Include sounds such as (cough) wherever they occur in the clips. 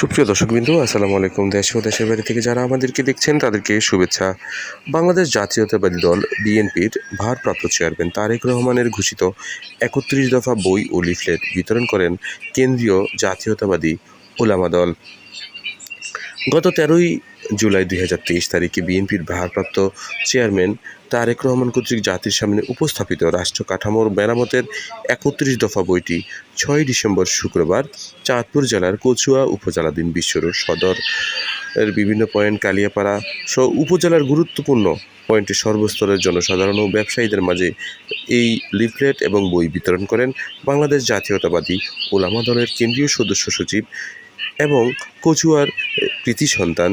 সুপ্রিয় দর্শকবৃন্দু, আসসালামু আলাইকুম। দেশ ও দেশের বাইরে থেকে যারা আমাদেরকে দেখছেন, তাদেরকে শুভেচ্ছা। বাংলাদেশ জাতীয়তাবাদী দল, বিএনপির ভারপ্রাপ্ত চেয়ারম্যান তারেক রহমানের ঘোষিত একত্রিশ দফা বই ও লিফলেট বিতরণ করেন কেন্দ্রীয় জাতীয়তাবাদী ওলামা দল। গত তেরোই জুলাই দুই হাজার তেইশ তারিখে বিএনপির ভারপ্রাপ্ত চেয়ারম্যান তারেক রহমান কর্তৃক জাতির সামনে উপস্থাপিত রাষ্ট্র কাঠামোর মেরামতের একত্রিশ দফা বইটি ছয় ডিসেম্বর শুক্রবার চাঁদপুর জেলার কচুয়া উপজেলাধীন বিশ্বরোড সদর এর বিভিন্ন পয়েন্ট, কালিয়াপাড়া সহ উপজেলার গুরুত্বপূর্ণ পয়েন্টে সর্বস্তরের জনসাধারণ ও ব্যবসায়ীদের মাঝে এই লিফলেট এবং বই বিতরণ করেন বাংলাদেশ জাতীয়তাবাদী ওলামা দলের কেন্দ্রীয় সদস্য সচিব এবং কচুয়ার কৃতি সন্তান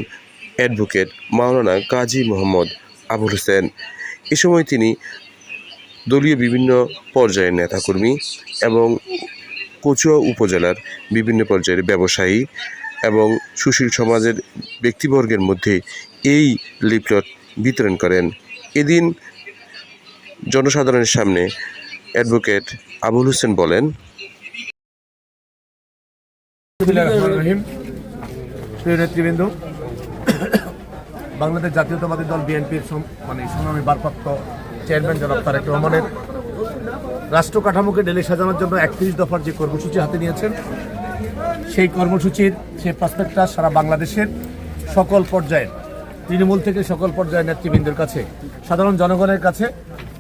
অ্যাডভোকেট মাওলানা কাজী মোহাম্মদ আবুল হোসেন। এ সময় তিনি দলীয় বিভিন্ন পর্যায়ের নেতাকর্মী এবং কচুয়া উপজেলার বিভিন্ন পর্যায়ের ব্যবসায়ী এবং সুশীল সমাজের ব্যক্তিবর্গের মধ্যে এই লিফলেট বিতরণ করেন। এদিন জনসাধারণের সামনে অ্যাডভোকেট আবুল হোসেন বলেন নেতৃবৃন্দ (coughs) বাংলাদেশ জাতীয়তাবাদী দল বিএনপির মানে সংগ্রামী বারপ্রাপ্ত চেয়ারম্যান জনাব তারেক রহমানের রাষ্ট্র কাঠামোকে ডেলে সাজানোর জন্য একত্রিশ দফার যে কর্মসূচি হাতে নিয়েছেন, সেই কর্মসূচির, সেই প্রসপেক্টটা সারা বাংলাদেশের সকল পর্যায়ের, তৃণমূল থেকে সকল পর্যায়ের নেতৃবৃন্দের কাছে, সাধারণ জনগণের কাছে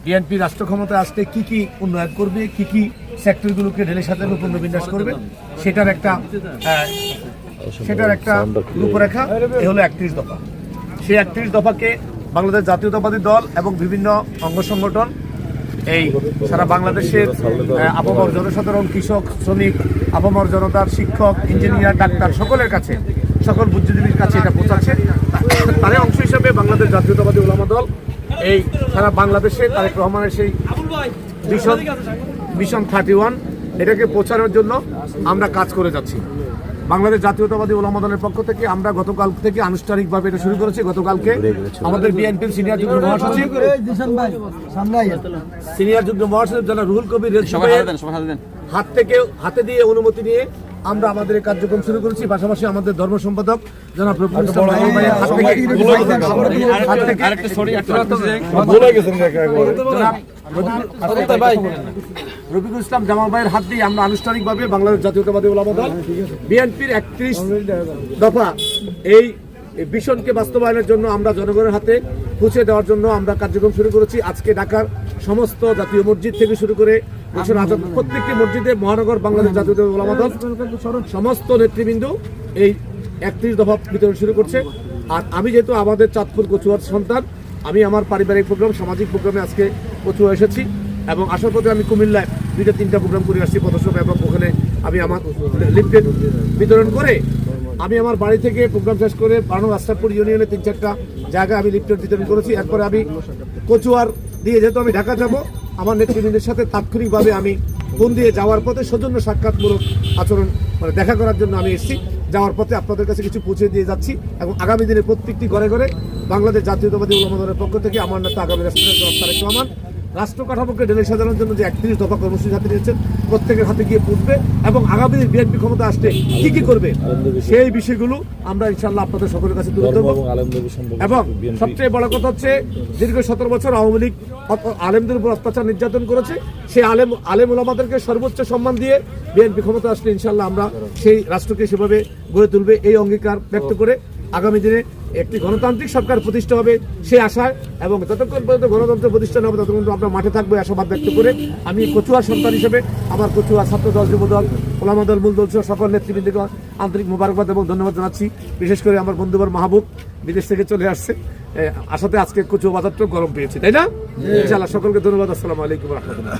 বিএনপি রাষ্ট্র ক্ষমতায় আসতে কি কি উন্নয়ন করবে, কি কি সেক্টরগুলোকে ঢেলে সাজানো পুনর্বিন্যাস করবে, সেটার একটা সেটার একটা রূপরেখা, এ হলো একত্রিশ দফা। সেই একত্রিশ দফাকে বাংলাদেশ জাতীয়তাবাদী দল এবং বিভিন্ন অঙ্গ সংগঠন, এই সারা বাংলাদেশের আপামর জনসাধারণ, কৃষক, শ্রমিক, আপামর জনতার শিক্ষক, ইঞ্জিনিয়ার, ডাক্তার সকলের কাছে, সকল বুদ্ধিজীবীর কাছে এটা পৌঁছাচ্ছে। তারই অংশ হিসাবে বাংলাদেশ জাতীয়তাবাদী ওলামা দল, এই সারা বাংলাদেশে তারেক রহমানের সেই মিশন মিশন থার্টি ওয়ান এটাকে পৌঁছানোর জন্য আমরা কাজ করে যাচ্ছি। বাংলাদেশ জাতীয়তাবাদী ওলামা দলের পক্ষ থেকে আমরা গতকাল থেকে আনুষ্ঠানিকভাবে এটা শুরু করেছি। গতকালকে আমাদের বিএনপির সিনিয়র যুগ্ম মহাসচিব সিনিয়র যুগ্ম মহাসচিব যারা রুহুল কবির হাত থেকে হাতে দিয়ে অনুমতি নিয়ে আমরা আমাদের কার্যক্রম শুরু করেছি। পাশাপাশি আমাদের ধর্ম সম্পাদক জনাব রফিকুল রফিকুল ইসলাম জামাল ভাইয়ের হাত দিয়ে আমরা আনুষ্ঠানিকভাবে বাংলাদেশ জাতীয়তাবাদী ওলামা দল বিএনপির একত্রিশ দফা এই মিশনকে বাস্তবায়নের জন্য আমরা জনগণের হাতে পৌঁছে দেওয়ার জন্য আমরা কার্যক্রম শুরু করেছি। আজকে ঢাকার সমস্ত জাতীয় মসজিদ থেকে শুরু করে মিশন আজাদ প্রত্যেকটি মসজিদে মহানগর বাংলাদেশ জাতীয় ওলামা দল সমস্ত নেতৃবৃন্দ এই একত্রিশ দফা বিতরণ শুরু করছে। আর আমি যেহেতু আমাদের চাঁদপুর কচুয়ার সন্তান, আমি আমার পারিবারিক প্রোগ্রাম, সামাজিক প্রোগ্রামে আজকে কচুয়া এসেছি। এবং আসার পথে আমি কুমিল্লায় দুইটা, তিনটা প্রোগ্রাম করে আসছি, পথসভা এবং ওখানে আমি আমার লিফটেড বিতরণ করে আমি আমার বাড়ি থেকে প্রোগ্রাম শেষ করে বানো রাস্তাপুর ইউনিয়নে তিন, চারটা জায়গায় আমি লিফটেড বিতরণ করেছি। এরপরে আমি কচুয়ার দিয়ে যেহেতু আমি ঢাকা যাব, আমার নেতৃবৃন্দের সাথে তাৎক্ষণিকভাবে আমি ফোন দিয়ে যাওয়ার পথে সৌজন্য সাক্ষাৎমূলক আচরণ মানে দেখা করার জন্য আমি এসেছি। যাওয়ার পথে আপনাদের কাছে কিছু পৌঁছে দিয়ে যাচ্ছি এবং আগামী দিনে প্রত্যেকটি ঘরে ঘরে বাংলাদেশ জাতীয়তাবাদী দলের পক্ষ থেকে আমার নেতা আগামী রাষ্ট্রপতি রহমান রাষ্ট্র কাঠামোকে ঢেলে সাজানোর জন্য যে একত্রিশ দফা কর্মসূচি হাতে নিয়েছেন প্রত্যেকের হাতে গিয়ে পুষবে এবং আগামী দিন বিএনপি ক্ষমতা আসলে কি কি করবে সেই বিষয়গুলো আমরা ইনশাল্লাহ আপনাদের সকলের কাছে তুলে ধরবো। এবং সবচেয়ে বড় কথা হচ্ছে দীর্ঘ সতেরো বছর আওয়ামী লীগ আলেমদের উপর অত্যাচার নির্যাতন করেছে। সেই আলেম আলেম ওলামাদেরকে সর্বোচ্চ সম্মান দিয়ে বিএনপি ক্ষমতা আসলে ইনশাল্লাহ আমরা সেই রাষ্ট্রকে সেভাবে গড়ে তুলবে এই অঙ্গীকার ব্যক্ত করে আগামী দিনে একটি গণতান্ত্রিক সরকার প্রতিষ্ঠা হবে সে আশায় এবং যতক্ষণ পর্যন্ত গণতন্ত্র প্রতিষ্ঠান হবে ততক্ষণ আমরা মাঠে থাকব আশাবাদ ব্যক্ত করে আমি কচুয়ার সন্তান হিসেবে আমার কচুয়া ছাত্র দল যুব দল ওলামা দল মূল দল সহ সকল নেতৃবৃন্দকে আন্তরিক মোবারকবাদ এবং ধন্যবাদ জানাচ্ছি। বিশেষ করে আমার বন্ধুবার মাহবুব বিদেশ থেকে চলে আসছে। আসাতে আজকে কচুয়া বাজারটা গরম পেয়েছে তাই না? ইনশাআল্লাহ সকলকে ধন্যবাদ। আসসালামু আলাইকুম রহমতুল্লাহ।